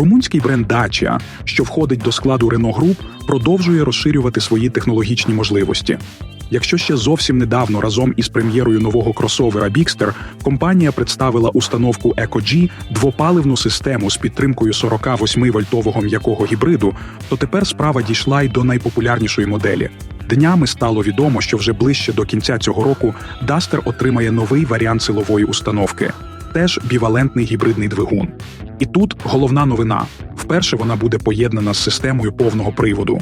Румунський бренд Dacia, що входить до складу Renault Group, продовжує розширювати свої технологічні можливості. Якщо ще зовсім недавно разом із прем'єрою нового кросовера Bigster компанія представила установку EcoG двопаливну систему з підтримкою 48-вольтового м'якого гібриду, то тепер справа дійшла й до найпопулярнішої моделі. Днями стало відомо, що вже ближче до кінця цього року Duster отримає новий варіант силової установки, теж бівалентний гібридний двигун. І тут головна новина: вперше вона буде поєднана з системою повного приводу.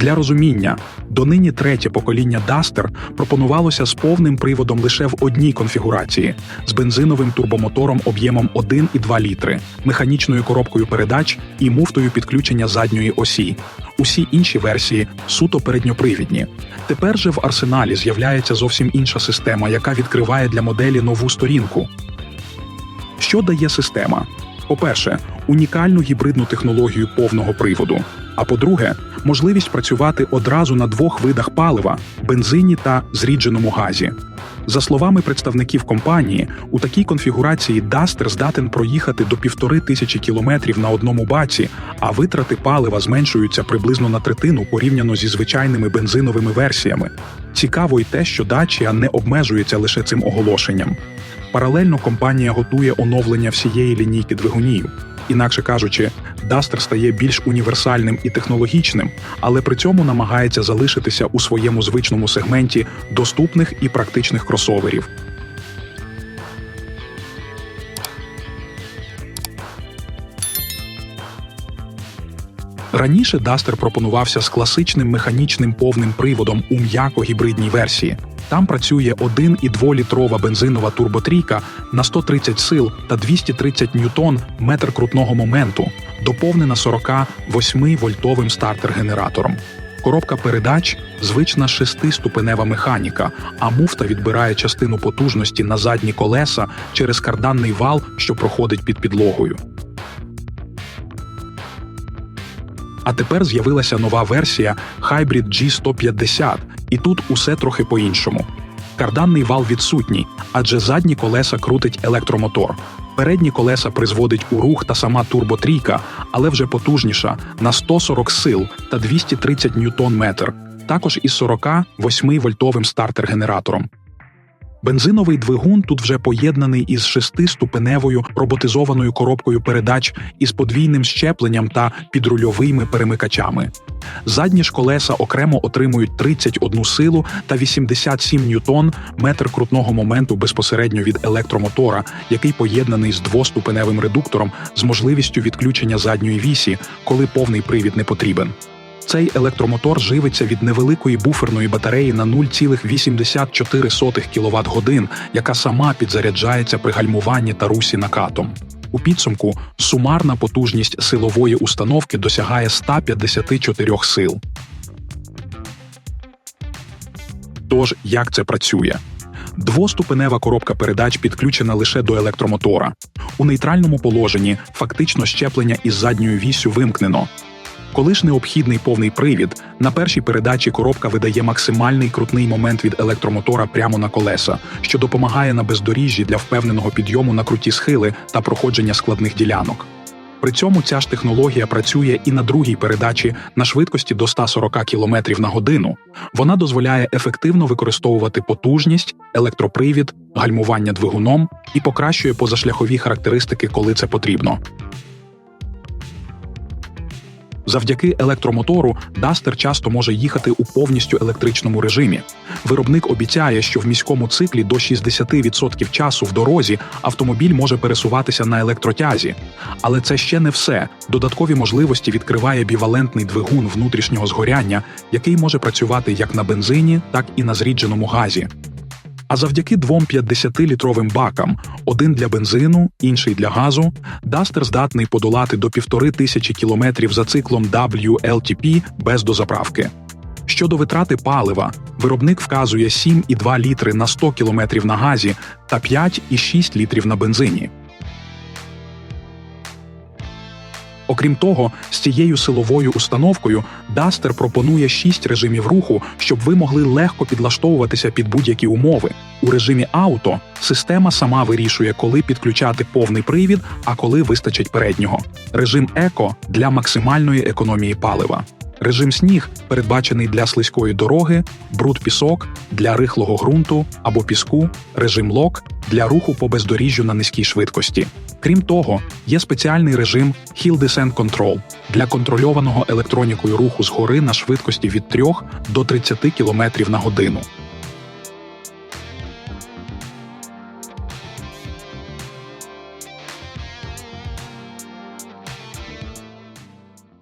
Для розуміння, донині третє покоління Duster пропонувалося з повним приводом лише в одній конфігурації з бензиновим турбомотором об'ємом 1,2 літри, механічною коробкою передач і муфтою підключення задньої осі. Усі інші версії суто передньопривідні. Тепер же в арсеналі з'являється зовсім інша система, яка відкриває для моделі нову сторінку. Що дає система? По-перше, унікальну гібридну технологію повного приводу. А по-друге, можливість працювати одразу на двох видах палива бензині та зрідженому газі. За словами представників компанії, у такій конфігурації Duster здатен проїхати до півтори тисячі кілометрів на одному баці, а витрати палива зменшуються приблизно на третину порівняно зі звичайними бензиновими версіями. Цікаво й те, що Dacia не обмежується лише цим оголошенням. Паралельно компанія готує оновлення всієї лінійки двигунів. Інакше кажучи, Duster стає більш універсальним і технологічним, але при цьому намагається залишитися у своєму звичному сегменті доступних і практичних кросоверів. Раніше Duster пропонувався з класичним механічним повним приводом у м'яко-гібридній версії. Там працює 1,2-літрова бензинова турботрійка на 130 сил та 230 ньютон метр крутного моменту, доповнена 48-вольтовим стартер-генератором. Коробка передач звична шестиступенева механіка, а муфта відбирає частину потужності на задні колеса через карданний вал, що проходить під підлогою. А тепер з'явилася нова версія Hybrid G150, і тут усе трохи по-іншому. Карданний вал відсутній, адже задні колеса крутить електромотор. Передні колеса призводить у рух та сама турботрійка, але вже потужніша на 140 сил та 230 ньютон метр, також із 48 вольтовим стартер-генератором. Бензиновий двигун тут вже поєднаний із шестиступеневою роботизованою коробкою передач із подвійним щепленням та підрульовими перемикачами. Задні ж колеса окремо отримують 31 силу та 87 ньютон метр крутного моменту безпосередньо від електромотора, який поєднаний з двоступеневим редуктором з можливістю відключення задньої вісі, коли повний привід не потрібен. Цей електромотор живиться від невеликої буферної батареї на 0,84 кВт годин, яка сама підзаряджається при гальмуванні та русі накатом. У підсумку сумарна потужність силової установки досягає 154 сил. Тож, як це працює? Двоступенева коробка передач підключена лише до електромотора. У нейтральному положенні фактично щеплення із задньою вісю вимкнено. Коли ж необхідний повний привід, на першій передачі коробка видає максимальний крутний момент від електромотора прямо на колеса, що допомагає на бездоріжжі для впевненого підйому на круті схили та проходження складних ділянок. При цьому ця ж технологія працює і на другій передачі на швидкості до 140 км на годину. Вона дозволяє ефективно використовувати потужність, електропривід, гальмування двигуном і покращує позашляхові характеристики, коли це потрібно. Завдяки електромотору Duster часто може їхати у повністю електричному режимі. Виробник обіцяє, що в міському циклі до 60% часу в дорозі автомобіль може пересуватися на електротязі. Але це ще не все. Додаткові можливості відкриває бівалентний двигун внутрішнього згоряння, який може працювати як на бензині, так і на зрідженому газі. А завдяки двом 50-літровим бакам, один для бензину, інший для газу, Duster здатний подолати до півтори тисячі кілометрів за циклом WLTP без дозаправки. Щодо витрати палива, виробник вказує 7,2 літри на 100 кілометрів на газі та 5,6 літрів на бензині. Окрім того, з цією силовою установкою Duster пропонує 6 режимів руху, щоб ви могли легко підлаштовуватися під будь-які умови. У режимі ауто система сама вирішує, коли підключати повний привід, а коли вистачить переднього. Режим еко для максимальної економії палива. Режим сніг передбачений для слизької дороги, бруд пісок для рихлого ґрунту або піску, режим лок для руху по бездоріжжю на низькій швидкості. Крім того, є спеціальний режим Hill Descent Control для контрольованого електронікою руху згори на швидкості від 3 до 30 км на годину.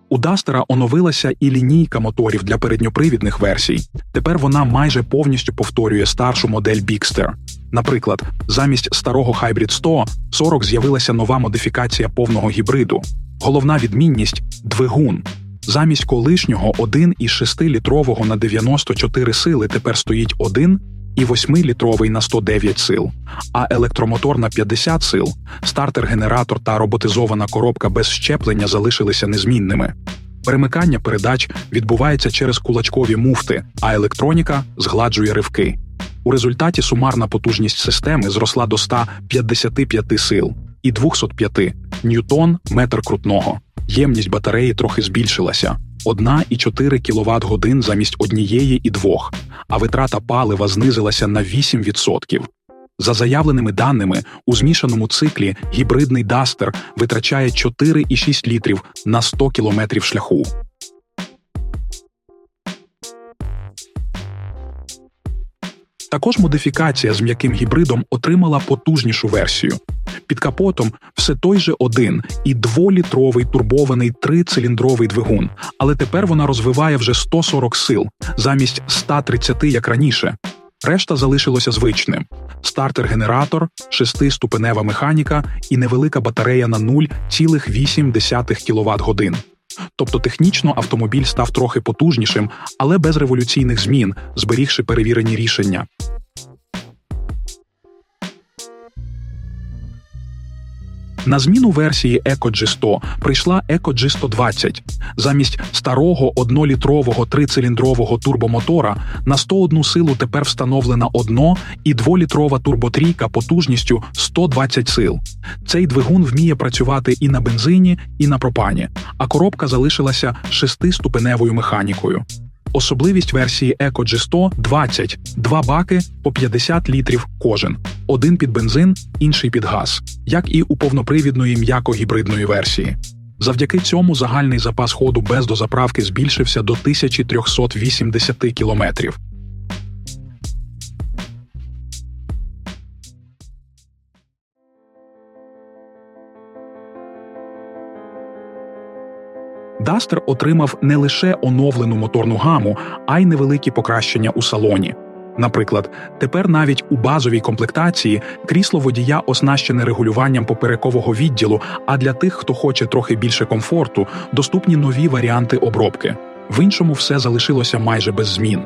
У Дастера оновилася і лінійка моторів для передньопривідних версій. Тепер вона майже повністю повторює старшу модель Bigster. Наприклад, замість старого Hybrid 100 40 з'явилася нова модифікація повного гібриду. Головна відмінність двигун. Замість колишнього 1,6-літрового на 94 сили тепер стоїть 1 і 8-літровий на 109 сил, а електромотор на 50 сил, стартер-генератор та роботизована коробка без щеплення залишилися незмінними. Перемикання передач відбувається через кулачкові муфти, а електроніка згладжує ривки. У результаті сумарна потужність системи зросла до 155 сил і 205 ньютон метр крутного. Ємність батареї трохи збільшилася 1,4 кВт годин замість однієї і двох, а витрата палива знизилася на 8%. За заявленими даними, у змішаному циклі гібридний Дастер витрачає 4,6 літрів на 100 кілометрів шляху. Також модифікація з м'яким гібридом отримала потужнішу версію. Під капотом все той же один і дволітровий турбований трициліндровий двигун, але тепер вона розвиває вже 140 сил замість 130, як раніше. Решта залишилося звичним: стартер-генератор, шестиступенева механіка і невелика батарея на 0,8 кВт годин. Тобто технічно автомобіль став трохи потужнішим, але без революційних змін, зберігши перевірені рішення. На зміну версії Eco 100 прийшла Eco 120 Замість старого однолітрового трициліндрового турбомотора на 101 силу тепер встановлена одно- і дволітрова турботрійка потужністю 120 сил. Цей двигун вміє працювати і на бензині, і на пропані, а коробка залишилася шестиступеневою механікою. Особливість версії Eco G100 – 20, два баки по 50 літрів кожен, один під бензин, інший під газ, як і у повнопривідної м'яко-гібридної версії. Завдяки цьому загальний запас ходу без дозаправки збільшився до 1380 кілометрів. Дастер отримав не лише оновлену моторну гаму, а й невеликі покращення у салоні. Наприклад, тепер навіть у базовій комплектації крісло водія оснащене регулюванням поперекового відділу, а для тих, хто хоче трохи більше комфорту, доступні нові варіанти обробки. В іншому все залишилося майже без змін.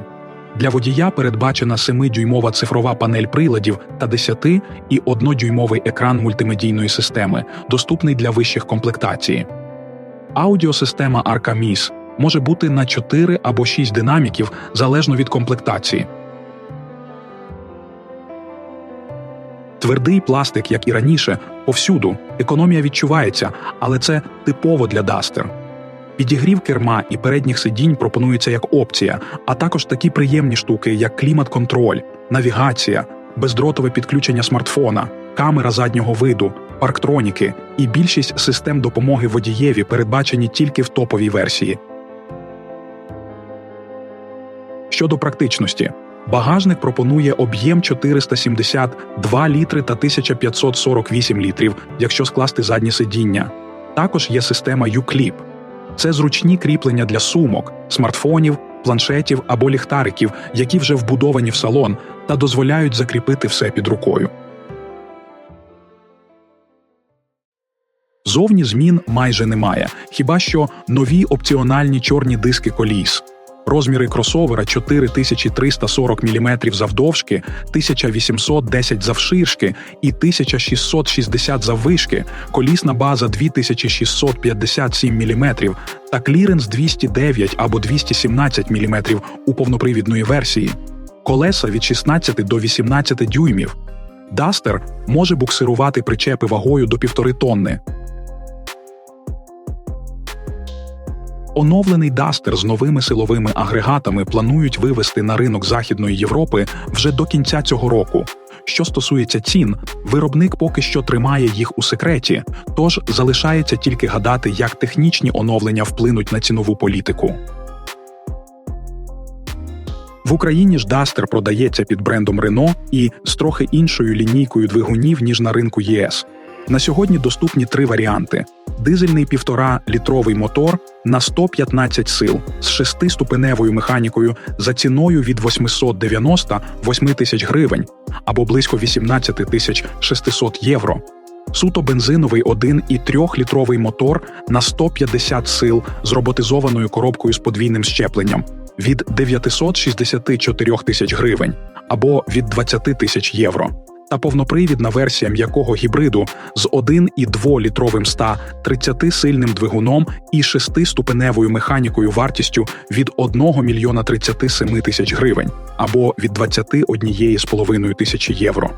Для водія передбачена 7-дюймова цифрова панель приладів та 10- і 1-дюймовий екран мультимедійної системи, доступний для вищих комплектацій. Аудіосистема Arcamis може бути на 4 або 6 динаміків залежно від комплектації. Твердий пластик, як і раніше, повсюду. Економія відчувається, але це типово для Duster. Підігрів керма і передніх сидінь пропонується як опція, а також такі приємні штуки, як клімат-контроль, навігація, бездротове підключення смартфона, камера заднього виду, парктроніки і більшість систем допомоги водієві передбачені тільки в топовій версії. Щодо практичності, багажник пропонує об'єм 472 літри та 1548 літрів, якщо скласти задні сидіння. Також є система U-Clip. Це зручні кріплення для сумок, смартфонів, планшетів або ліхтариків, які вже вбудовані в салон та дозволяють закріпити все під рукою. Зовні змін майже немає, хіба що нові опціональні чорні диски коліс. Розміри кросовера 4340 мм завдовжки, 1810 завширшки і 1660 заввишки, колісна база 2657 мм та кліренс 209 або 217 мм у повнопривідної версії, колеса від 16 до 18 дюймів. Дастер може буксирувати причепи вагою до півтори тонни. Оновлений Дастер з новими силовими агрегатами планують вивести на ринок Західної Європи вже до кінця цього року. Що стосується цін, виробник поки що тримає їх у секреті, тож залишається тільки гадати, як технічні оновлення вплинуть на цінову політику. В Україні ж Дастер продається під брендом Renault і з трохи іншою лінійкою двигунів ніж на ринку ЄС. На сьогодні доступні три варіанти: дизельний 1,5-літровий мотор на 115 сил з шестиступеневою механікою за ціною від 890 8 тисяч гривень або близько 18 тисяч 600 євро. Суто бензиновий 1,3-літровий мотор на 150 сил з роботизованою коробкою з подвійним щепленням від 964 тисяч гривень або від 20 тисяч євро. Та повнопривідна версія м'якого гібриду з 1,2-літровим 130 сильним двигуном і 6-ступеневою механікою вартістю від 1 мільйона 37 тисяч гривень або від 21,5 тисячі євро.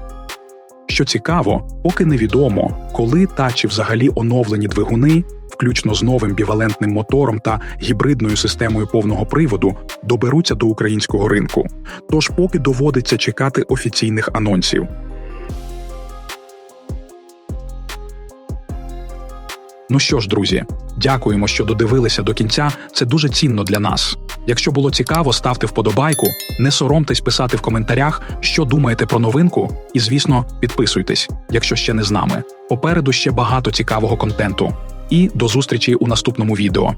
Що цікаво, поки невідомо, коли та чи взагалі оновлені двигуни, включно з новим бівалентним мотором та гібридною системою повного приводу, доберуться до українського ринку. Тож поки доводиться чекати офіційних анонсів. Ну що ж, друзі, дякуємо, що додивилися до кінця. Це дуже цінно для нас. Якщо було цікаво, ставте вподобайку, не соромтесь писати в коментарях, що думаєте про новинку, і, звісно, підписуйтесь, якщо ще не з нами. Попереду ще багато цікавого контенту. І до зустрічі у наступному відео.